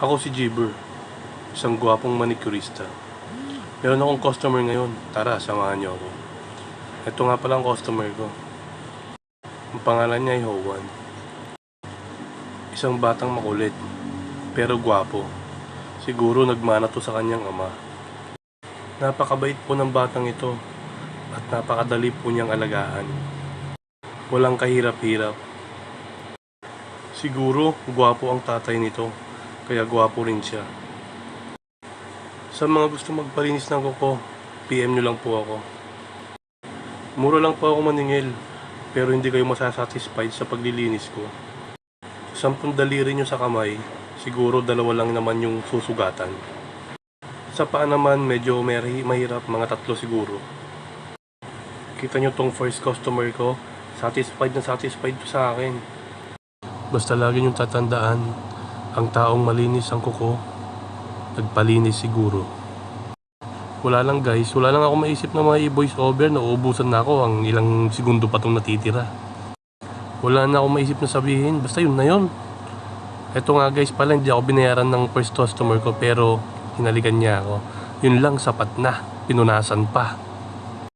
Ako si Jibber, isang gwapong manicurista. Meron akong customer ngayon. Tara, samahan niyo ako. Ito nga pala ang customer ko. Ang pangalan niya ay Howan. Isang batang makulit, pero gwapo. Siguro nagmana to sa kanyang ama. Napakabait po ng batang ito at napakadali po niyang alagaan. Walang kahirap-hirap. Siguro, gwapo ang tatay nito, kaya gwapo rin siya. Sa mga gusto magpalinis ng kuko, PM nyo lang po ako. Mura lang po ako maningil, pero hindi kayo masasatisfied sa paglilinis ko. Sampung daliri nyo sa kamay, siguro dalawa lang naman yung susugatan. Sa paa naman, medyo may- mahirap, mga tatlo siguro. Kita nyo tong first customer ko, satisfied na satisfied sa akin. Basta lagi niyong tatandaan, ang taong malinis ang kuko, nagpalinis siguro. Wala lang guys, wala lang ako maisip na mga i-voice over na uubusan na ako ang ilang segundo pa tong natitira. Wala na ako maisip na sabihin, basta yun na yun. Eto nga guys pala, hindi ako binayaran ng first customer ko pero hinalikan niya ako. Yun lang, sapat na, pinunasan pa.